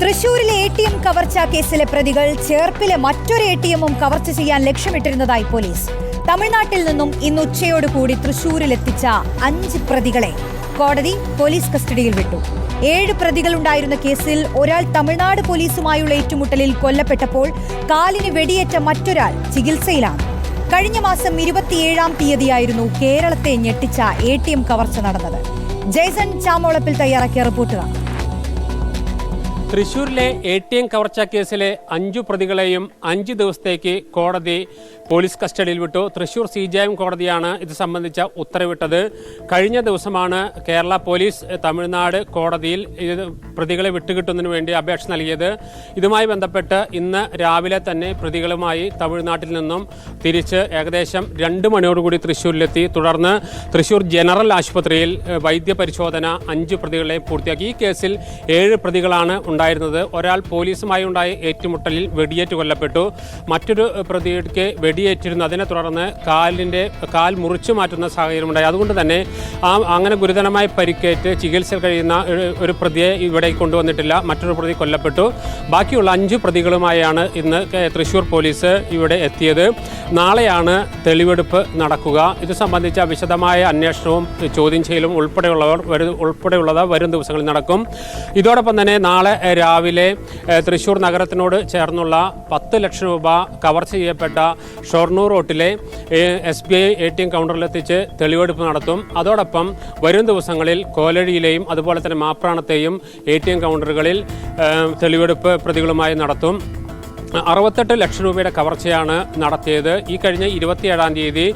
തൃശൂരിലെ A T M കവർച്ചാ കേസിലെ പ്രതികൾ ചേർപ്പിലെ മറ്റൊരു എ ടി എമ്മും കവർച്ച ചെയ്യാൻ ലക്ഷ്യമിട്ടിരുന്നതായി പോലീസ്. തമിഴ്നാട്ടിൽ നിന്നും ഇന്ന് ഉച്ചയോടുകൂടി തൃശൂരിലെത്തിച്ച അഞ്ച് പ്രതികളെ കോടതി പോലീസ് കസ്റ്റഡിയിൽ വിട്ടു. ഏഴ് പ്രതികളുണ്ടായിരുന്ന കേസിൽ ഒരാൾ തമിഴ്നാട് പോലീസുമായുള്ള ഏറ്റുമുട്ടലിൽ കൊല്ലപ്പെട്ടപ്പോൾ കാലിന് വെടിയേറ്റ മറ്റൊരാൾ ചികിത്സയിലാണ്. കഴിഞ്ഞ മാസം ഇരുപത്തിയേഴാം തീയതിയായിരുന്നു കേരളത്തെ ഞെട്ടിച്ച എ ടി എം കവർച്ച നടന്നത്. ജയ്സൺ ചാമോളപ്പിൽ തയ്യാറാക്കിയ റിപ്പോർട്ട് കാണാം. തൃശൂരിലെ എ ടി എം കവർച്ചാ കേസിലെ അഞ്ചു പ്രതികളെയും അഞ്ച് ദിവസത്തേക്ക് കോടതി പോലീസ് കസ്റ്റഡിയിൽ വിട്ടു. തൃശൂർ സി ജെ എം കോടതിയാണ് ഇത് സംബന്ധിച്ച ഉത്തരവിട്ടത്. കഴിഞ്ഞ ദിവസമാണ് കേരള പോലീസ് തമിഴ്നാട് കോടതിയിൽ പ്രതികളെ വിട്ടുകിട്ടുന്നതിന് വേണ്ടി അപേക്ഷ നൽകിയത്. ഇതുമായി ബന്ധപ്പെട്ട് ഇന്ന് രാവിലെ തന്നെ പ്രതികളുമായി തമിഴ്നാട്ടിൽ നിന്നും തിരിച്ച് ഏകദേശം രണ്ട് മണിയോടുകൂടി തൃശ്ശൂരിലെത്തി തുടർന്ന് തൃശൂർ ജനറൽ ആശുപത്രിയിൽ വൈദ്യ വൈദ്യപരിശോധന അഞ്ച് പ്രതികളെ പൂർത്തിയാക്കി. ഈ കേസിൽ ഏഴ് പ്രതികളാണ് ഉണ്ടായിരുന്നത്. ഒരാൾ പോലീസുമായി ഉണ്ടായ ഏറ്റുമുട്ടലിൽ വെടിയേറ്റ് കൊല്ലപ്പെട്ടു. മറ്റൊരു പ്രതിക്ക് വെടിയേറ്റിരുന്നു. അതിനെ തുടർന്ന് കാലിന്റെ കാൽ മുറിച്ചു മാറ്റുന്ന സാഹചര്യമുണ്ടായി. അതുകൊണ്ട് തന്നെ ആ അങ്ങനെ ഗുരുതരമായി പരിക്കേറ്റ് ചികിത്സയിൽ കഴിയുന്ന ഒരു- പ്രതിയെ ഇവിടെ കൊണ്ടുവന്നിട്ടില്ല. മറ്റൊരു പ്രതി കൊല്ലപ്പെട്ടു. ബാക്കിയുള്ള അഞ്ച് പ്രതികളുമായാണ് ഇന്ന് തൃശ്ശൂർ പോലീസ് ഇവിടെ എത്തിയത്. നാളെയാണ് തെളിവെടുപ്പ് നടക്കുക. ഇത് സംബന്ധിച്ച വിശദമായ അന്വേഷണവും ചോദ്യം ചെയ്യലും ഉൾപ്പെടെയുള്ളവർ വരും ഉൾപ്പെടെയുള്ളത് വരും ദിവസങ്ങളിൽ നടക്കും. ഇതോടൊപ്പം തന്നെ നാളെ രാവിലെ തൃശ്ശൂർ നഗരത്തിനോട് ചേർന്നുള്ള പത്ത് ലക്ഷം രൂപ കവർ ചെയ്യപ്പെട്ട Shoranur റോട്ടിലെ S B I A T M കൗണ്ടറിലെത്തിച്ച് തെളിവെടുപ്പ് നടത്തും. അതോടൊപ്പം വരും ദിവസങ്ങളിൽ കോലഴിയിലെയും അതുപോലെ തന്നെ മാപ്രാണത്തെയും എ ടി എം കൗണ്ടറുകളിൽ തെളിവെടുപ്പ് പ്രതികളുമായി നടത്തും. അറുപത്തെട്ട് ലക്ഷം രൂപയുടെ കവർച്ചയാണ് നടത്തിയത്. ഈ കഴിഞ്ഞ ഇരുപത്തിയേഴാം തീയതി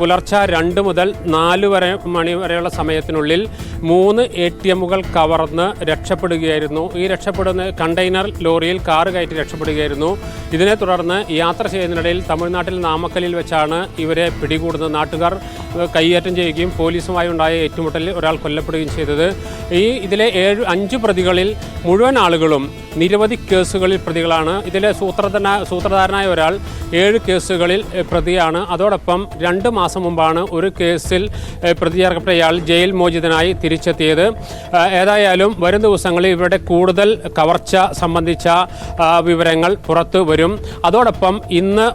പുലർച്ചെ രണ്ട് മുതൽ നാല് വരെ മണി വരെയുള്ള സമയത്തിനുള്ളിൽ മൂന്ന് എ ടി എമ്മുകൾ കവർന്ന് രക്ഷപ്പെടുകയായിരുന്നു. ഈ രക്ഷപ്പെടുന്ന കണ്ടെയ്നർ ലോറിയിൽ കാറ് കയറ്റി രക്ഷപ്പെടുകയായിരുന്നു. ഇതിനെ തുടർന്ന് യാത്ര ചെയ്യുന്നതിനിടയിൽ തമിഴ്നാട്ടിൽ നാമക്കലിൽ വെച്ചാണ് ഇവരെ പിടികൂടുന്നത്. നാട്ടുകാർ കൈയേറ്റം ചെയ്യുകയും പോലീസുമായി ഉണ്ടായ ഏറ്റുമുട്ടലിൽ ഒരാൾ കൊല്ലപ്പെടുകയും ചെയ്തത്. ഈ ഇതിലെ ഏഴ് അഞ്ച് പ്രതികളിൽ മുഴുവൻ ആളുകളും നിരവധി കേസുകളിൽ പ്രതികളാണ്. ഇതിലെ സൂത്രധന സൂത്രധാരനായ ഒരാൾ ഏഴ് കേസുകളിൽ പ്രതിയാണ്. അതോടൊപ്പം രണ്ട് മാസം മുമ്പാണ് ഒരു കേസിൽ പ്രതി ചേർക്കപ്പെട്ട ഇയാൾ ജയിൽ മോചിതനായി തിരിച്ചെത്തിയത്. ഏതായാലും വരും ദിവസങ്ങളിൽ ഇവരുടെ കൂടുതൽ കവർച്ച സംബന്ധിച്ച വിവരങ്ങൾ പുറത്തു വരും. അതോടൊപ്പം ഇന്ന്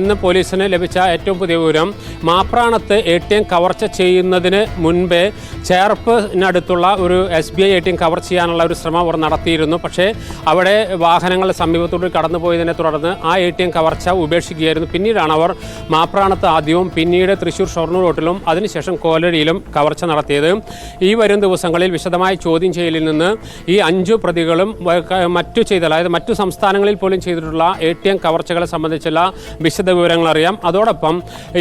ഇന്ന് പോലീസിന് ലഭിച്ച ഏറ്റവും പുതിയ വിവരം മാപ്രാണത്ത് എ ടി എം കവർച്ച ചെയ്യുന്നതിന് മുൻപേ ചേർപ്പിനടുത്തുള്ള ഒരു S B I A T M cover ചെയ്യാനുള്ള ഒരു ശ്രമം അവർ നടത്തിയിരുന്നു. പക്ഷേ അവിടെ വാഹനങ്ങൾ സമീപത്തോട് കടന്നുപോയതിനെ തുടർന്ന് ആ എ ടി എം കവർച്ച ഉപേക്ഷിക്കുകയായിരുന്നു. പിന്നീടാണ് അവർ മാപ്രാണത്ത് ആദ്യവും പിന്നീട് തൃശൂർ ഷൊർണൂർ റോട്ടിലും അതിനുശേഷം കോലടിയിലും കവർച്ച നടത്തിയത്. ഈ വരും ദിവസങ്ങളിൽ വിശദമായ ചോദ്യം ചെയ്യലിൽ നിന്ന് ഈ അഞ്ചു പ്രതികളും മറ്റു ചെയ്ത അതായത് മറ്റു സംസ്ഥാനങ്ങളിൽ പോലും ചെയ്തിട്ടുള്ള എ ടി എം കവർച്ചകളെ സംബന്ധിച്ചുള്ള വിശദ വിവരങ്ങൾ അറിയാം അതോടൊപ്പം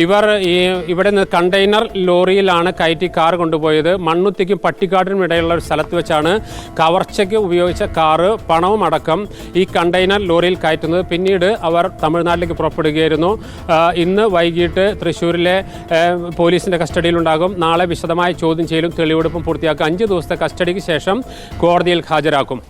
ഇവർ ഈ ഇവിടെ നിന്ന് കണ്ടെയ്നർ ലോറിയിലാണ് കയറ്റി കാർ കൊണ്ടുപോയത്. മണ്ണുത്തിക്കും പട്ടിക്കാടിനും ഇടയിലുള്ള ഒരു സ്ഥലത്ത് വെച്ചാണ് കവർച്ചയ്ക്ക് ഉപയോഗിച്ച കാറ് പണവും അടക്കം ഈ കണ്ടെയ്നർ ലോറിയിൽ കയറ്റുന്നത്. പിന്നീട് അവർ തമിഴ്നാട്ടിലേക്ക് പുറപ്പെടുകയായിരുന്നു. ഇന്ന് വൈകിട്ട് തൃശ്ശൂരിലെ പോലീസിന്റെ കസ്റ്റഡിയിലുണ്ടാകും. നാളെ വിശദമായ ചോദ്യം ചെയ്യലും തെളിവെടുപ്പും പൂർത്തിയാക്കും അഞ്ച് ദിവസത്തെ കസ്റ്റഡിക്ക് ശേഷം കോടതിയിൽ ഹാജരാക്കും.